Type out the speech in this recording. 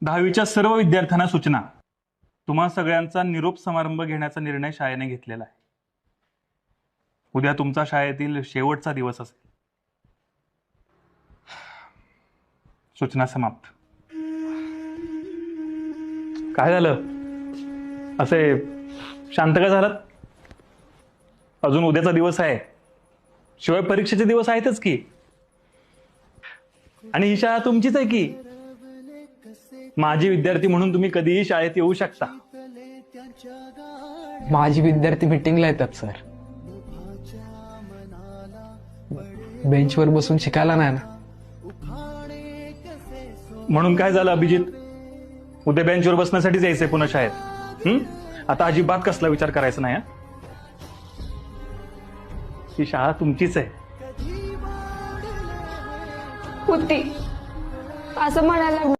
दहावीच्या सर्व विद्यार्थ्यांना सूचना. तुम्हा सगळ्यांचा निरोप समारंभ घेण्याचा निर्णय शाळेने घेतलेला आहे. उद्या तुमचा शाळेतील शेवटचा दिवस असेल. सूचना समाप्त. काय झालं? असे शांत का झालात? अजून उद्याचा दिवस आहे. शिवाय परीक्षेचे दिवस आहेतच की. आणि ही शाळा तुमचीच आहे की? माझी विद्यार्थी म्हणून तुम्ही कधीही शाळेत येऊ शकता. माझी विद्यार्थी मिटिंगला येतात सर बेंचवर बसून शिकायला नाही ना? म्हणून काय झालं अभिजित? उद्या बेंचवर बसण्यासाठीच यायचंय पुन्हा शाळेत. हं? आता अजिबात कसला विचार करायचा नाही हं? ही शाळा तुमचीच आहे. होती. असं म्हणायला